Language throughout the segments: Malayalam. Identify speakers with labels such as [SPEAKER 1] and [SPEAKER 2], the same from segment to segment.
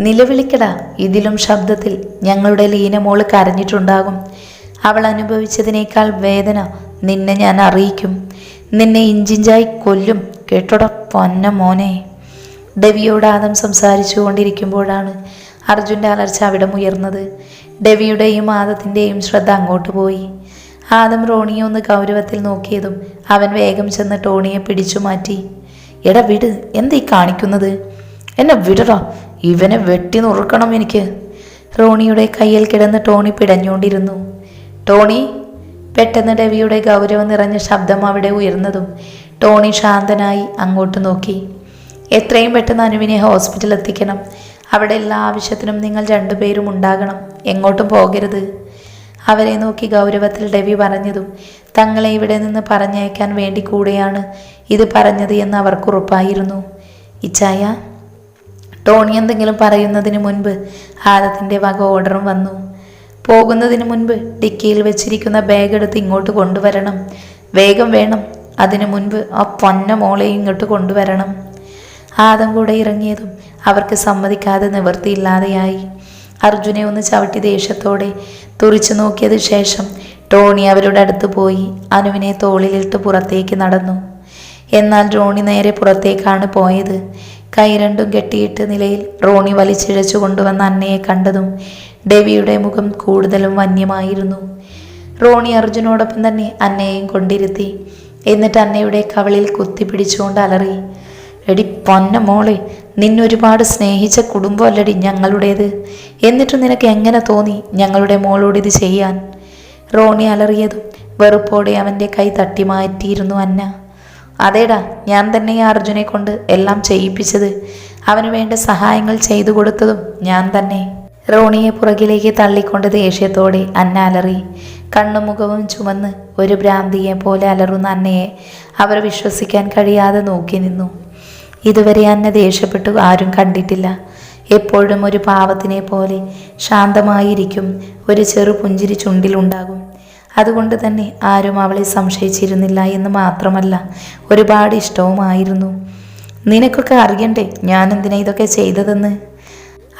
[SPEAKER 1] നിലവിളിക്കടാ ഇതിലും ശബ്ദത്തിൽ ഞങ്ങളുടെ ലീനമോൾ കരഞ്ഞിട്ടുണ്ടാകും. അവൾ അനുഭവിച്ചതിനേക്കാൾ വേദന നിന്നെ ഞാൻ അറിയിക്കും. നിന്നെ ഇഞ്ചിഞ്ചായി കൊല്ലും കേട്ടോടാ പൊന്ന മോനെ. ഡെവിയോട് ആദം സംസാരിച്ചു കൊണ്ടിരിക്കുമ്പോഴാണ് അർജുന്റെ അലർച്ച അവിടെ ഉയർന്നത്. ഡെവിയുടെയും ആദത്തിന്റെയും ശ്രദ്ധ അങ്ങോട്ട് പോയി. ആദം റോണിയെ ഒന്ന് ഗൗരവത്തിൽ നോക്കിയതും അവൻ വേഗം ചെന്ന് ടോണിയെ പിടിച്ചു മാറ്റി. എടാ വിട് എന്തീ കാണിക്കുന്നത്? എന്നെ വിടറാ ഇവനെ വെട്ടി നുറുക്കണം എനിക്ക്. റോണിയുടെ കയ്യിൽ കിടന്ന് ടോണി പിടഞ്ഞുകൊണ്ടിരുന്നു. ടോണി പെട്ടെന്ന് ഡെവിയുടെ ഗൗരവം നിറഞ്ഞ ശബ്ദം അവിടെ ഉയർന്നതും ടോണി ശാന്തനായി അങ്ങോട്ട് നോക്കി. എത്രയും പെട്ടെന്ന് അനുവിനെ ഹോസ്പിറ്റലിൽ എത്തിക്കണം. അവിടെ എല്ലാ ആവശ്യത്തിനും നിങ്ങൾ രണ്ടുപേരും ഉണ്ടാകണം. എങ്ങോട്ടും പോകരുത്. അവരെ നോക്കി ഗൗരവത്തിൽ ഡെവി പറഞ്ഞതും തങ്ങളെ ഇവിടെ നിന്ന് പറഞ്ഞയക്കാൻ വേണ്ടി കൂടെയാണ് ഇത് പറഞ്ഞത് എന്ന് അവർക്ക് ഉറപ്പായിരുന്നു. ഇച്ചായ ടോണി എന്തെങ്കിലും പറയുന്നതിന് മുൻപ് ആദത്തിന്റെ വക ഓർഡറും വന്നു. പോകുന്നതിന് മുൻപ് ഡിക്കിയിൽ വെച്ചിരിക്കുന്ന ബാഗ് എടുത്ത് ഇങ്ങോട്ട് കൊണ്ടുവരണം. വേഗം വേണം. അതിനു മുൻപ് ആ പൊന്ന മോളെ ഇങ്ങോട്ട് കൊണ്ടുവരണം. ആദം കൂടെ ഇറങ്ങിയതും അവർക്ക് സമ്മതിക്കാതെ നിവൃത്തിയില്ലാതെയായി. അർജുനെ ഒന്ന് ചവിട്ടി ദേഷ്യത്തോടെ തുറിച്ചു നോക്കിയത് ശേഷം ടോണി അവരുടെ അടുത്ത് പോയി അനുവിനെ തോളിലിട്ട് പുറത്തേക്ക് നടന്നു. എന്നാൽ ടോണി നേരെ പുറത്തേക്കാണ് പോയത്. കൈ രണ്ടും കെട്ടിയിട്ട് നിലയിൽ റോണി വലിച്ചിഴച്ചു കൊണ്ടുവന്ന അന്നയെ കണ്ടതും ഡെവിയുടെ മുഖം കൂടുതലും വന്യമായിരുന്നു. റോണി അർജുനോടൊപ്പം തന്നെ അന്നയെയും കൊണ്ടിരുത്തി. എന്നിട്ട് അന്നയുടെ കവളിൽ കുത്തിപ്പിടിച്ചുകൊണ്ട് അലറി എടി പൊന്ന മോളെ നിന്നൊരുപാട് സ്നേഹിച്ച കുടുംബമല്ലടി ഞങ്ങളുടേത്. എന്നിട്ട് നിനക്ക് എങ്ങനെ തോന്നി ഞങ്ങളുടെ മോളോട് ഇത് ചെയ്യാൻ? റോണി അലറിയതും വെറുപ്പോടെ അവന്റെ കൈ തട്ടി മാറ്റിയിരുന്നു അന്ന. അതേടാ ഞാൻ തന്നെ ഈ അർജുനെ കൊണ്ട് എല്ലാം ചെയ്യിപ്പിച്ചത്. അവന് വേണ്ട സഹായങ്ങൾ ചെയ്തു കൊടുത്തതും ഞാൻ തന്നെ. റോണിയെ പുറകിലേക്ക് തള്ളിക്കൊണ്ട് ദേഷ്യത്തോടെ അന്ന അലറി. കണ്ണുമുഖവും ചുമന്ന് ഒരു ഭ്രാന്തിയെ പോലെ അലറുന്ന അന്നയെ അവർ വിശ്വസിക്കാൻ കഴിയാതെ നോക്കി നിന്നു. ഇതുവരെ അന്ന ദേഷ്യപ്പെട്ടു ആരും കണ്ടിട്ടില്ല. എപ്പോഴും ഒരു പാവത്തിനെ പോലെ ശാന്തമായിരിക്കും ഒരു ചെറു പുഞ്ചിരി ചുണ്ടിലുണ്ടാകും. അതുകൊണ്ട് തന്നെ ആരും അവളെ സംശയിച്ചിരുന്നില്ല എന്ന് മാത്രമല്ല ഒരുപാട് ഇഷ്ടവുമായിരുന്നു. നിനക്കൊക്കെ അറിയണ്ടേ ഞാൻ എന്തിനാ ഇതൊക്കെ ചെയ്തതെന്ന്?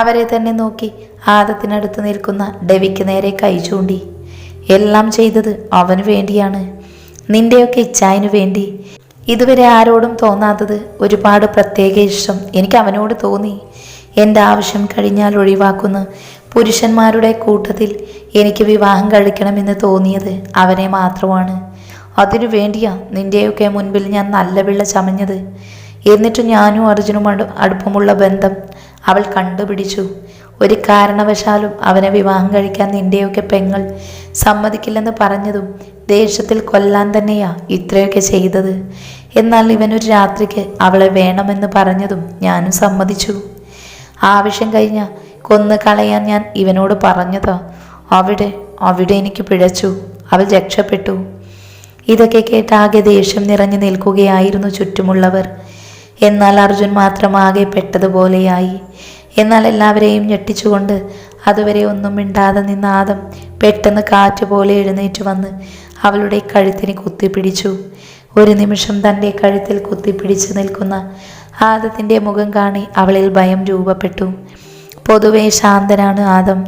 [SPEAKER 1] അവരെ തന്നെ നോക്കി ആദത്തിനടുത്ത് നിൽക്കുന്ന ഡെവിക്ക് നേരെ കൈ ചൂണ്ടി. എല്ലാം ചെയ്തത് അവന് വേണ്ടിയാണ്. നിന്റെയൊക്കെ ഇച്ഛായനു വേണ്ടി. ഇതുവരെ ആരോടും തോന്നാത്തത് ഒരുപാട് പ്രത്യേക ഇഷ്ടം എനിക്ക് അവനോട് തോന്നി. എന്റെ ആവശ്യം കഴിഞ്ഞാൽ ഒഴിവാക്കുന്ന. പുരുഷന്മാരുടെ കൂട്ടത്തിൽ എനിക്ക് വിവാഹം കഴിക്കണമെന്ന് തോന്നിയത് അവനെ മാത്രമാണ്. അതിനു വേണ്ടിയാ നിന്റെയൊക്കെ മുൻപിൽ ഞാൻ നല്ല പിള്ള ചമഞ്ഞത്. എന്നിട്ട് ഞാനും അർജുനും അടു അടുപ്പമുള്ള ബന്ധം അവൾ കണ്ടുപിടിച്ചു. ഒരു കാരണവശാലും അവനെ വിവാഹം കഴിക്കാൻ നിന്റെയൊക്കെ പെങ്ങൾ സമ്മതിക്കില്ലെന്ന് പറഞ്ഞതും ദേഷ്യത്തിൽ കൊല്ലാൻ തന്നെയാ ഇത്രയൊക്കെ ചെയ്തത്. എന്നാൽ ഇവനൊരു രാത്രിക്ക് അവളെ വേണമെന്ന് പറഞ്ഞതും ഞാനും സമ്മതിച്ചു. ആവശ്യം കഴിഞ്ഞ കൊന്നു കളയാൻ ഞാൻ ഇവനോട് പറഞ്ഞതാ. അവിടെ അവിടെ എനിക്ക് പിഴച്ചു. അവൾ രക്ഷപ്പെട്ടു. ഇതൊക്കെ കേട്ട് ആകെ ദേഷ്യം നിറഞ്ഞു നിൽക്കുകയായിരുന്നു ചുറ്റുമുള്ളവർ. എന്നാൽ അർജുൻ മാത്രമാകെ പെട്ടതുപോലെയായി. എന്നാൽ എല്ലാവരെയും ഞെട്ടിച്ചുകൊണ്ട് അതുവരെ ഒന്നും മിണ്ടാതെ നിന്ന ആദം പെട്ടെന്ന് കാറ്റ് പോലെ എഴുന്നേറ്റ് വന്ന് അവളുടെ കഴുത്തിന് കുത്തിപ്പിടിച്ചു. ഒരു നിമിഷം തന്റെ കഴുത്തിൽ കുത്തിപ്പിടിച്ചു നിൽക്കുന്ന ആദത്തിന്റെ മുഖം കാണി അവളിൽ ഭയം രൂപപ്പെട്ടു. പൊതുവെ ശാന്തനാണ് ആദം.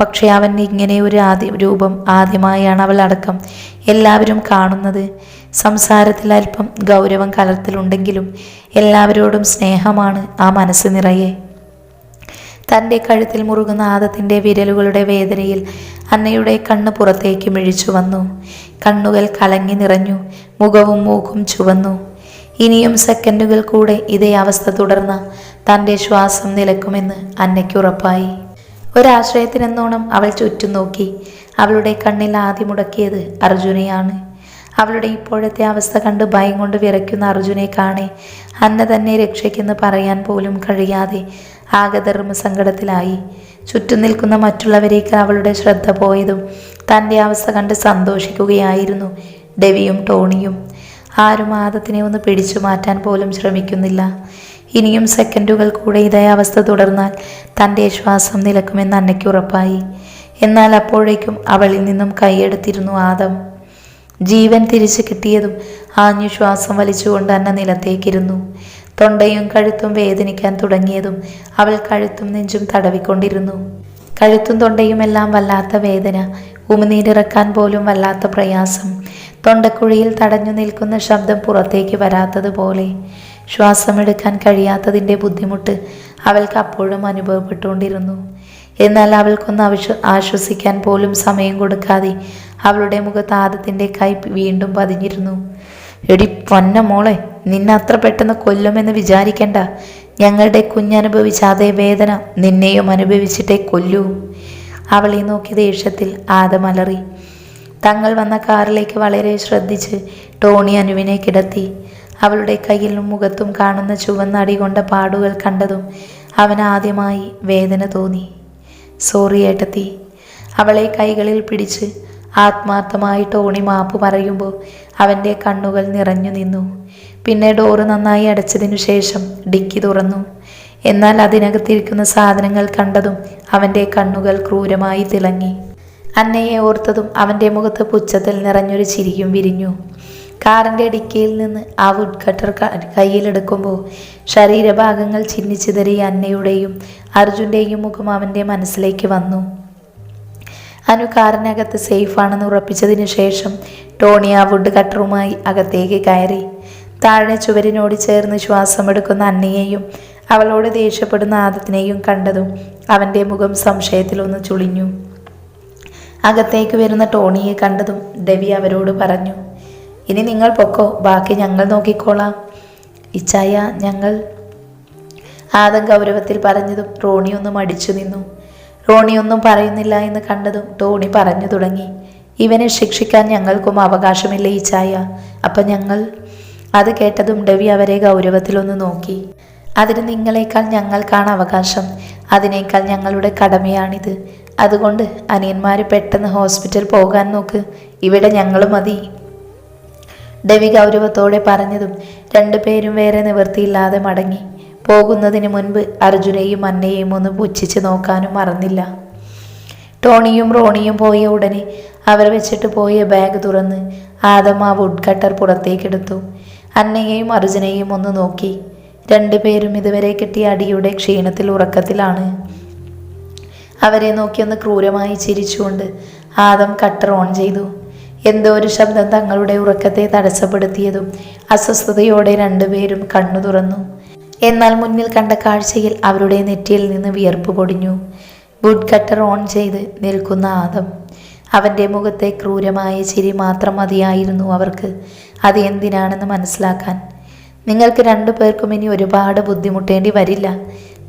[SPEAKER 1] പക്ഷേ അവൻ ഇങ്ങനെ ഒരു ആദ്യ രൂപം ആദ്യമായാണ് അവൾ അടക്കം എല്ലാവരും കാണുന്നത്. സംസാരത്തിൽ അല്പം ഗൗരവം കലർത്തിലുണ്ടെങ്കിലും എല്ലാവരോടും സ്നേഹമാണ് ആ മനസ്സ് നിറയെ. തന്റെ കഴുത്തിൽ മുറുകുന്ന ആദത്തിന്റെ വിരലുകളുടെ വേദനയിൽ അന്നയുടെ കണ്ണ് പുറത്തേക്ക് മിഴിച്ചു വന്നു. കണ്ണുകൾ കലങ്ങി നിറഞ്ഞു. മുഖവും മൂക്കും ചുവന്നു. ഇനിയും സെക്കൻഡുകൾ കൂടെ ഇതേ അവസ്ഥ തുടർന്ന് തന്റെ ശ്വാസം നിലക്കുമെന്ന് അന്നയ്ക്ക് ഉറപ്പായി. ഒരാശ്രയത്തിനെന്നോണം അവൾ ചുറ്റും നോക്കി അവളുടെ കണ്ണിൽ ആദ്യം മുടക്കിയത് അർജുനെയാണ്. അവളുടെ ഇപ്പോഴത്തെ അവസ്ഥ കണ്ട് ഭയം കൊണ്ട് വിറയ്ക്കുന്ന അർജുനെ കാണെ അന്ന തന്നെ രക്ഷയ്ക്കെന്ന് പറയാൻ പോലും കഴിയാതെ ആകധർമ്മ സങ്കടത്തിലായി. ചുറ്റും നിൽക്കുന്ന മറ്റുള്ളവരേക്ക് അവളുടെ ശ്രദ്ധ പോയതും തന്റെ അവസ്ഥ കണ്ട് സന്തോഷിക്കുകയായിരുന്നു ഡെവിയും ടോണിയും. ആരും ആദത്തിനെ ഒന്ന് പിടിച്ചു മാറ്റാൻ പോലും ശ്രമിക്കുന്നില്ല. ഇനിയും സെക്കൻഡുകൾ കൂടെ ഇതേ അവസ്ഥ തുടർന്നാൽ തന്റെ ശ്വാസം നിലക്കുമെന്ന് അന്നയ്ക്ക് ഉറപ്പായി. എന്നാൽ അപ്പോഴേക്കും അവളിൽ നിന്നും കൈയെടുത്തിരുന്നു ആദം. ജീവൻ തിരിച്ചു കിട്ടിയതും ആഞ്ഞു ശ്വാസം വലിച്ചുകൊണ്ട് അന്ന നിലത്തേക്കിരുന്നു. തൊണ്ടയും കഴുത്തും വേദനിക്കാൻ തുടങ്ങിയതും അവൾ കഴുത്തും നെഞ്ചും തടവിക്കൊണ്ടിരുന്നു. കഴുത്തും തൊണ്ടയുമെല്ലാം വല്ലാത്ത വേദന ഉമിനീരിറക്കാൻ പോലും വല്ലാത്ത പ്രയാസം. തൊണ്ടക്കുഴിയിൽ തടഞ്ഞു നിൽക്കുന്ന ശബ്ദം പുറത്തേക്ക് വരാത്തതുപോലെ. ശ്വാസമെടുക്കാൻ കഴിയാത്തതിന്റെ ബുദ്ധിമുട്ട് അവൾക്ക് അപ്പോഴും അനുഭവപ്പെട്ടുകൊണ്ടിരുന്നു. എന്നാൽ അവൾക്കൊന്ന് ആവശ്വ ആശ്വസിക്കാൻ പോലും സമയം കൊടുക്കാതെ അവളുടെ മുഖത്ത് ആദത്തിന്റെ കൈ വീണ്ടും പതിഞ്ഞിരുന്നു. എടി പൊന്ന മോളെ നിന്നെ അത്ര പെട്ടെന്ന് കൊല്ലുമെന്ന് വിചാരിക്കണ്ട. ഞങ്ങളുടെ കുഞ്ഞനുഭവിച്ച അതേ വേദന നിന്നെയും അനുഭവിച്ചിട്ടേ കൊല്ലൂ. അവളെ നോക്കി ദേഷ്യത്തിൽ ആദമലറി തങ്ങൾ വന്ന കാറിലേക്ക് വളരെ ശ്രദ്ധിച്ച് ടോണി അനുവിനെ കിടത്തി. അവളുടെ കയ്യിലും മുഖത്തും കാണുന്ന ചുവന്ന അടി കൊണ്ട പാടുകൾ കണ്ടതും അവൻ ആദ്യമായി വേദന തോന്നി. സോറി ഏട്ടത്തി. അവളെ കൈകളിൽ പിടിച്ച് ആത്മാർത്ഥമായി ടോണി മാപ്പ് പറയുമ്പോൾ അവന്റെ കണ്ണുകൾ നിറഞ്ഞു നിന്നു. പിന്നെ ഡോറ് നന്നായി അടച്ചതിനു ശേഷം ഡിക്കി തുറന്നു. എന്നാൽ അതിനകത്തിരിക്കുന്ന സാധനങ്ങൾ കണ്ടതും അവന്റെ കണ്ണുകൾ ക്രൂരമായി തിളങ്ങി. അന്നയെ ഓർത്തതും അവന്റെ മുഖത്ത് പുച്ഛത്തിൽ നിറഞ്ഞൊരു ചിരിയും വിരിഞ്ഞു. കാറിന്റെ ഡിക്കിയിൽ നിന്ന് ആ വുഡ് കട്ടർ കയ്യിലെടുക്കുമ്പോൾ ശരീരഭാഗങ്ങൾ ചിന്നിച്ചിതറി അന്നയുടെയും അർജുന്റെയും മുഖം അവന്റെ മനസ്സിലേക്ക് വന്നു. അനു കാറിനകത്ത് സേഫാണെന്ന് ഉറപ്പിച്ചതിന് ശേഷം ടോണി ആ വുഡ് കട്ടറുമായി അകത്തേക്ക് കയറി. താഴെ ചുവരിനോട് ചേർന്ന് ശ്വാസമെടുക്കുന്ന അന്നയെയും അവളോട് ദേഷ്യപ്പെടുന്ന ആദത്തിനെയും കണ്ടതും അവന്റെ മുഖം സംശയത്തിലൊന്ന് ചുളിഞ്ഞു. അകത്തേക്ക് വരുന്ന ടോണിയെ കണ്ടതും ഡെവി അവരോട് പറഞ്ഞു ഇനി നിങ്ങൾ പൊക്കോ ബാക്കി ഞങ്ങൾ നോക്കിക്കോളാം. ഇച്ചായ ഞങ്ങൾ ആദം ഗൗരവത്തിൽ പറഞ്ഞതും റോണി ഒന്ന് മടിച്ചു നിന്നു. റോണി ഒന്നും പറയുന്നില്ല എന്ന് കണ്ടതും ടോണി പറഞ്ഞു തുടങ്ങി ഇവനെ ശിക്ഷിക്കാൻ ഞങ്ങൾക്കും അവകാശമില്ല ഈ ചായ അപ്പം ഞങ്ങൾ അത് കേട്ടതും ഡവി അവരെ ഗൗരവത്തിലൊന്ന് നോക്കി. അതിന് നിങ്ങളെക്കാൾ ഞങ്ങൾക്കാണ് അവകാശം. അതിനേക്കാൾ ഞങ്ങളുടെ കടമയാണിത്. അതുകൊണ്ട് അനിയന്മാർ പെട്ടെന്ന് ഹോസ്പിറ്റൽ പോകാൻ നോക്ക്. ഇവിടെ ഞങ്ങൾ മതി. ഡവി ഗൗരവത്തോടെ പറഞ്ഞതും രണ്ടുപേരും വേറെ നിവൃത്തിയില്ലാതെ മടങ്ങി. പോകുന്നതിന് മുൻപ് അർജുനെയും അന്നയെയും ഒന്ന് പുച്ഛിച്ച് നോക്കാനും മറന്നില്ല. ടോണിയും റോണിയും പോയ ഉടനെ അവർ വെച്ചിട്ട് പോയ ബാഗ് തുറന്ന് ആദം ആ വുഡ് കട്ടർ പുറത്തേക്കെടുത്തു. അന്നയെയും അർജുനെയും ഒന്ന് നോക്കി. രണ്ടുപേരും ഇതുവരെ കിട്ടിയ അടിയുടെ ക്ഷീണത്തിൽ ഉറക്കത്തിലാണ്. അവരെ നോക്കിയൊന്ന് ക്രൂരമായി ചിരിച്ചുകൊണ്ട് ആദം കട്ടർ ഓൺ ചെയ്തു. എന്തോ ഒരു ശബ്ദം തങ്ങളുടെ ഉറക്കത്തെ തടസ്സപ്പെടുത്തിയതും അസ്വസ്ഥതയോടെ രണ്ടുപേരും കണ്ണു തുറന്നു. എന്നാൽ മുന്നിൽ കണ്ട കാഴ്ചയിൽ അവരുടെ നെറ്റിയിൽ നിന്ന് വിയർപ്പ് പൊടിഞ്ഞു. വുഡ് കട്ടർ ഓൺ ചെയ്ത് നിൽക്കുന്ന ആദം. അവന്റെ മുഖത്തെ ക്രൂരമായ ചിരി മാത്രം മതിയായിരുന്നു അവർക്ക്. അത് എന്തിനാണെന്ന് മനസ്സിലാക്കാൻ നിങ്ങൾക്ക് രണ്ടു പേർക്കും ഇനി ഒരുപാട് ബുദ്ധിമുട്ടേണ്ടി വരില്ല.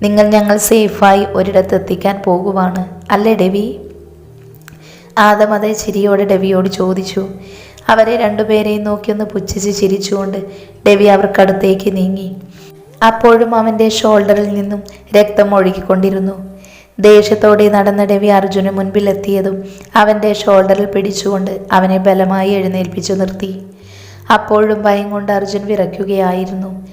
[SPEAKER 1] നിങ്ങൾ ഞങ്ങൾ സേഫായി ഒരിടത്ത് എത്തിക്കാൻ പോകുവാണ്. അല്ലേ ഡെവി? ആദം അതേ ചിരിയോടെ ഡെവിയോട് ചോദിച്ചു. അവരെ രണ്ടുപേരെയും നോക്കിയൊന്ന് പുച്ഛിച്ച് ചിരിച്ചുകൊണ്ട് ഡെവി അവർക്കടുത്തേക്ക് നീങ്ങി. അപ്പോഴും അവന്റെ ഷോൾഡറിൽ നിന്നും രക്തം ഒഴുകിക്കൊണ്ടിരുന്നു. ദേഷ്യത്തോടെ നടന്ന ഡെവി അർജുന് മുൻപിലെത്തിയതും അവന്റെ ഷോൾഡറിൽ പിടിച്ചുകൊണ്ട് അവനെ ബലമായി എഴുന്നേൽപ്പിച്ചു നിർത്തി. അപ്പോഴും ഭയം കൊണ്ട് അർജുൻ വിറയ്ക്കുകയായിരുന്നു.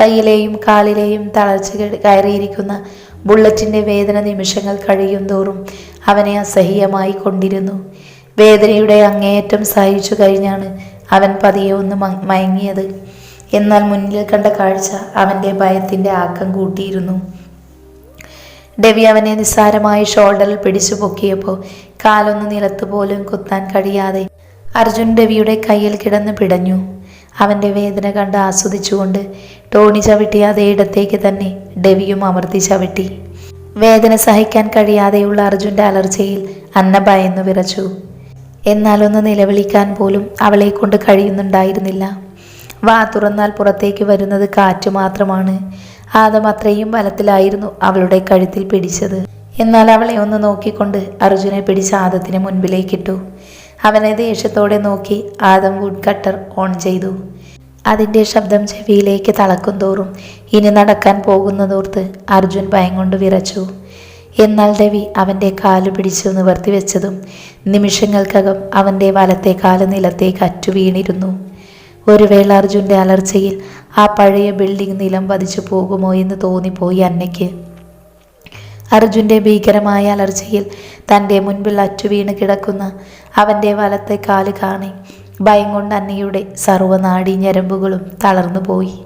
[SPEAKER 1] കയ്യിലെയും കാലിലെയും തളർച്ച കയറിയിരിക്കുന്ന ബുള്ളറ്റിന്റെ വേദന നിമിഷങ്ങൾ കഴിയും തോറും അവനെ അസഹ്യമായി കൊണ്ടിരുന്നു. വേദനയുടെ അങ്ങേയറ്റം സഹിച്ചു കഴിഞ്ഞാണ് അവൻ പതിയെ ഒന്ന് മയങ്ങിയത്. എന്നാൽ മുന്നിൽ കണ്ട കാഴ്ച അവന്റെ ഭയത്തിന്റെ ആക്കം കൂട്ടിയിരുന്നു. ഡെവി അവനെ നിസ്സാരമായി ഷോൾഡറിൽ പിടിച്ചു പൊക്കിയപ്പോൾ കാലൊന്ന് നിലത്ത് പോലും കുത്താൻ കഴിയാതെ അർജുൻ രവിയുടെ കയ്യിൽ കിടന്ന് പിടഞ്ഞു. അവന്റെ വേദന കണ്ട് ആസ്വദിച്ചുകൊണ്ട് ടോണി ചവിട്ടിയ അതേ ഇടത്തേക്ക് തന്നെ ഡെവിയും അമർത്തി ചവിട്ടി. വേദന സഹിക്കാൻ കഴിയാതെയുള്ള അർജുന്റെ അലർച്ചയിൽ അന്ന ഭയന്നു വിറച്ചു. എന്നാലൊന്ന് നിലവിളിക്കാൻ പോലും അവളെ കൊണ്ട് കഴിയുന്നുണ്ടായിരുന്നില്ല. വാ തുറന്നാൽ പുറത്തേക്ക് വരുന്നത് കാറ്റ് മാത്രമാണ്. ആദം അത്രയും ബലത്തിലായിരുന്നു അവളുടെ കഴുത്തിൽ പിടിച്ചത്. എന്നാൽ അവളെ ഒന്ന് നോക്കിക്കൊണ്ട് അർജുനെ പിടിച്ച് ആദത്തിന് മുൻപിലേക്കിട്ടു. അവനെ ദേഷ്യത്തോടെ നോക്കി ആദം വുഡ് കട്ടർ ഓൺ ചെയ്തു. അതിന്റെ ശബ്ദം ചെവിയിലേക്ക് തളക്കും തോറും ഇനി നടക്കാൻ പോകുന്നതോർത്ത് അർജുൻ ഭയം കൊണ്ട് വിറച്ചു. എന്നാൽ രവി അവന്റെ കാൽ പിടിച്ചു നിവർത്തി വെച്ചതും നിമിഷങ്ങൾക്കകം അവന്റെ വലത്തെ കാൽ നിലത്തേക്ക് അറ്റു വീണിരുന്നു. ഒരു വേള അർജുന്റെ അലർച്ചയിൽ ആ പഴയ ബിൽഡിംഗ് നിലം പതിച്ചു പോകുമോ എന്ന് തോന്നിപ്പോയി അന്നയ്ക്ക്. അർജുന്റെ ഭീകരമായ അലർച്ചയിൽ തന്റെ മുൻപിൽ അറ്റുവീണ് കിടക്കുന്ന അവന്റെ വലത്തെ കാൽ കാണി ഭയം കൊണ്ട് അന്നയുടെ സർവനാഡീ ഞരമ്പുകളും തളർന്നു പോയി.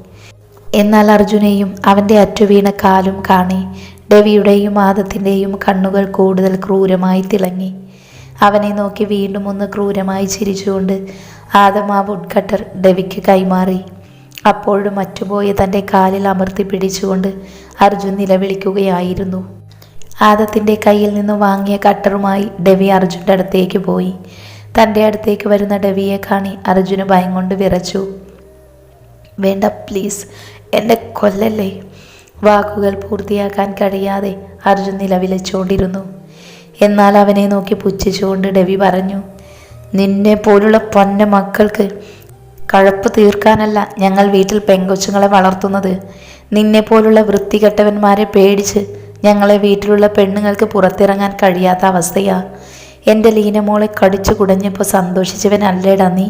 [SPEAKER 1] എന്നാൽ അർജുനെയും അവന്റെ അറ്റുവീണ കാലും കാണി ഡെവിയുടെയും ആദത്തിന്റെയും കണ്ണുകൾ കൂടുതൽ ക്രൂരമായി തിളങ്ങി. അവനെ നോക്കി വീണ്ടും ഒന്ന് ക്രൂരമായി ചിരിച്ചുകൊണ്ട് ആദം ആ വുഡ് കട്ടർ കൈമാറി. അപ്പോഴും മറ്റുപോയ തന്റെ കാലിൽ അമർത്തി പിടിച്ചുകൊണ്ട് അർജുൻ നിലവിളിക്കുകയായിരുന്നു. ആദത്തിന്റെ കയ്യിൽ നിന്ന് വാങ്ങിയ കട്ടറുമായി ഡെവി അർജുന്റെ അടുത്തേക്ക് പോയി. തന്റെ അടുത്തേക്ക് വരുന്ന ഡെവിയെ കാണി അർജുന് ഭയം കൊണ്ട് വിറച്ചു. വേണ്ട പ്ലീസ് എന്നെ കൊല്ലല്ലേ? വാക്കുകൾ പൂർത്തിയാക്കാൻ കഴിയാതെ അർജുൻ നിലവിളിച്ചുകൊണ്ടിരുന്നു എന്നാൽ അവനെ നോക്കി പുച്ഛിച്ചുകൊണ്ട് ഡെവി പറഞ്ഞു നിന്നെ പോലുള്ള പൊന്ന മക്കൾക്ക് കഴപ്പ് തീർക്കാനല്ല ഞങ്ങൾ വീട്ടിൽ പെങ്കൊച്ചുങ്ങളെ വളർത്തുന്നത്. നിന്നെ പോലുള്ള വൃത്തികെട്ടവന്മാരെ പേടിച്ച് ഞങ്ങളെ വീട്ടിലുള്ള പെണ്ണുങ്ങൾക്ക് പുറത്തിറങ്ങാൻ കഴിയാത്ത അവസ്ഥയാ. എന്റെ ലീനമോളെ കടിച്ചു കുടഞ്ഞപ്പോൾ സന്തോഷിച്ചവനല്ലേടാ നീ.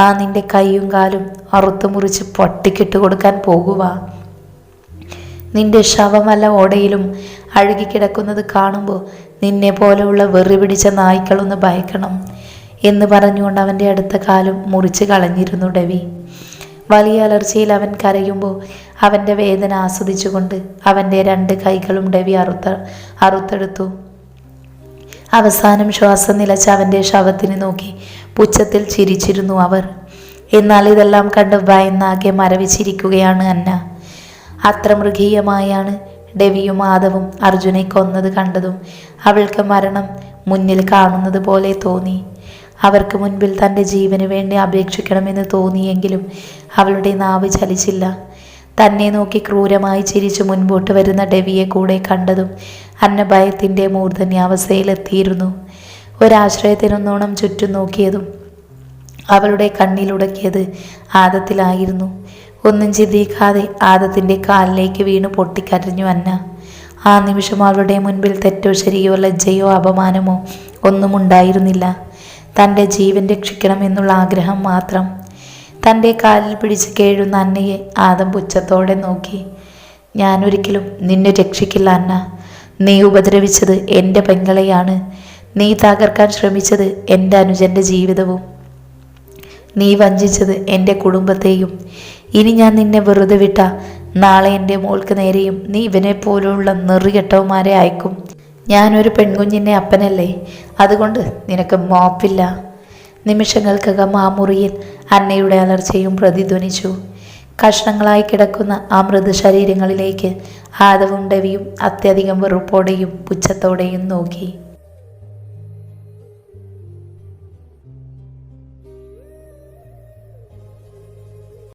[SPEAKER 1] ആ നിന്റെ കൈയും കാലും അറുത്തു മുറിച്ച് പൊട്ടിക്കിട്ട് കൊടുക്കാൻ പോകുക നിന്റെ ശവമല്ല ഓടയിലും അഴുകിക്കിടക്കുന്നത് കാണുമ്പോൾ നിന്നെ പോലെയുള്ള വെറി പിടിച്ച നായ്ക്കളൊന്ന് ഭയക്കണം എന്ന് പറഞ്ഞുകൊണ്ട് അവന്റെ അടുത്ത കാലും മുറിച്ച് കളഞ്ഞിരുന്നു ഡെവി. വലിയ അലർച്ചയിൽ അവൻ കരയുമ്പോൾ അവന്റെ വേദന ആസ്വദിച്ചുകൊണ്ട് അവന്റെ രണ്ട് കൈകളും ഡെവി അറുത്ത അറുത്തെടുത്തു. അവസാനം ശ്വാസം നിലച്ച അവന്റെ ശവത്തിന് നോക്കി പുച്ഛത്തിൽ ചിരിച്ചിരുന്നു അവർ. എന്നാൽ ഇതെല്ലാം കണ്ട് ഭയന്നാകെ മരവിച്ചിരിക്കുകയാണ് അന്ന. അത്ര മൃഗീയമായാണ് ഡെവിയും ആദവും അർജുനെ കൊന്നത് കണ്ടതും അവൾക്ക് മരണം മുന്നിൽ കാണുന്നത് പോലെ തോന്നി. അവർക്ക് മുൻപിൽ തന്റെ ജീവന് വേണ്ടി അപേക്ഷിക്കണമെന്ന് തോന്നിയെങ്കിലും അവളുടെ നാവ് ചലിച്ചില്ല. തന്നെ നോക്കി ക്രൂരമായി ചിരിച്ചു മുൻപോട്ട് വരുന്ന ഡെവിയെ കൂടെ കണ്ടതും അന്ന ഭയത്തിന്റെ മൂർധന്യാവസ്ഥയിലെത്തിയിരുന്നു. ഒരാശ്രയത്തിനൊന്നോണം ചുറ്റും നോക്കിയതും അവളുടെ കണ്ണിലുടക്കിയത് ആദത്തിലായിരുന്നു. ഒന്നും ചിന്തിക്കാതെ ആദത്തിന്റെ കാലിലേക്ക് വീണ് പൊട്ടിക്കരഞ്ഞു അന്ന. ആ നിമിഷം അവളുടെ മുൻപിൽ തെറ്റോ ശരിയോ ലജ്ജയോ അപമാനമോ ഒന്നും ഉണ്ടായിരുന്നില്ല തന്റെ ജീവൻ രക്ഷിക്കണം എന്നുള്ള ആഗ്രഹം മാത്രം തന്റെ കാലിൽ പിടിച്ച് കേഴുന്ന അന്നയെ ആദം പുച്ഛത്തോടെ നോക്കി. ഞാനൊരിക്കലും നിന്നെ രക്ഷിക്കില്ല അന്ന. നീ ഉപദ്രവിച്ചത് എന്റെ പെങ്ങളെയാണ് നീ തകർക്കാൻ ശ്രമിച്ചത് എന്റെ അനുജന്റെ ജീവിതവും. നീ വഞ്ചിച്ചത് എന്റെ കുടുംബത്തെയും. ഇനി ഞാൻ നിന്നെ വെറുതെ വിട്ട. നാളെ എന്റെ മോൾക്ക് നേരെയും നീ ഇവനെ പോലുള്ള നെറികെട്ടവന്മാരെ അയക്കും. ഞാനൊരു പെൺകുഞ്ഞിന്റെ അപ്പനല്ലേ. അതുകൊണ്ട് നിനക്ക് മോപ്പില്ല. നിമിഷങ്ങൾക്കകം ആ മുറിയിൽ അന്നയുടെ അലർച്ചയും പ്രതിധ്വനിച്ചു. കഷ്ണങ്ങളായി കിടക്കുന്ന ആ മൃതശരീരങ്ങളിലേക്ക് ആദവും ഡവിയും അത്യധികം വെറുപ്പോടെയും പുച്ഛത്തോടെയും നോക്കി.